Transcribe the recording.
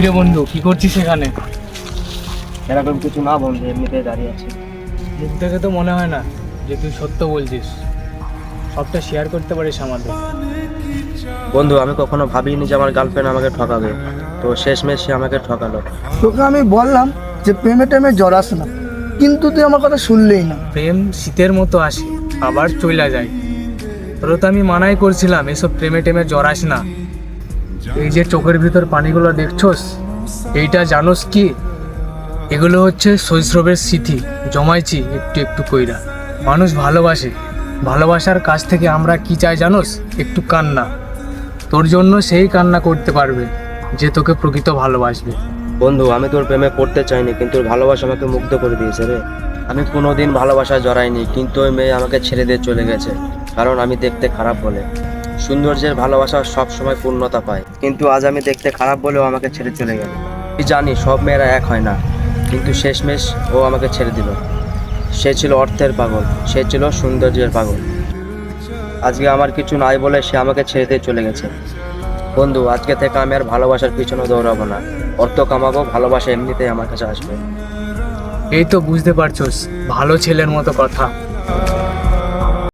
কিরে বন্ধু কি করছিস এখানে? এরকম কিছু না বন্ধু এমনিতে দাঁড়িয়ে আছি। মুখ দেখে তো মনে হয় না যে তুই সত্য বলছিস। সবটা শেয়ার করতে পারিস আমাদের। বন্ধু আমি কখনো ভাবিনি যে আমার গার্লফ্রেন্ড আমাকে ঠকাবে। তো শেষমেশ সে আমাকে ঠকালো। তোকে আমি বললাম যে প্রেমে টেমে জ্বর জড়াস না। কিন্তু তুই আমার কথা শুনলেই না। প্রেম শীতের মতো আসে আবার চইলা যায়। তোর তো আমি মানাই করছিলাম এসব প্রেমে টেমে জ্বর জড়াস না। এই যে চোখের ভিতর পানিগুলো দেখছোস, এইটা জানোস কি? এগুলো হচ্ছে শৈশবের স্মৃতি, জমাইছি একটু একটু কইরা। মানুষ ভালোবাসে, ভালোবাসার কাছ থেকে আমরা কি চাই জানোস? একটু কান্না। তোর জন্য সেই কান্না করতে পারবে, যে তোকে প্রকৃত ভালোবাসবে। বন্ধু, আমি তোর প্রেমে পড়তে চাইনি, কিন্তু তোর ভালোবাসা আমাকে মুগ্ধ করে দিয়েছে রে। আমি কোনোদিন ভালোবাসা জড়াইনি, কিন্তু ওই মেয়ে আমাকে ছেড়ে দিয়ে চলে গেছে, কারণ আমি দেখতে খারাপ বলে। সৌন্দর্যের ভালোবাসা সব সময় পূর্ণতা পায়। কিন্তু আজ আমি দেখতে খারাপ বলেও আমাকে ছেড়ে চলে গেল। আমি জানি সব মেয়েরা এক হয় না কিন্তু শেষমেশ ও আমাকে ছেড়ে দিল। সে ছিল অর্থের পাগল সে ছিল সৌন্দর্যের পাগল। আজকে আমার কিছু নাই বলে সে আমাকে ছেড়ে দিয়ে চলে গেছে। বন্ধু আজকে থেকে আমি আর ভালোবাসার পিছনে দৌড়াবো না। অর্থ কামাবো ভালোবাসা এমনিতেই আমার কাছে আসবে। এই তো বুঝতে পারছোস ভালো ছেলের মতো কথা।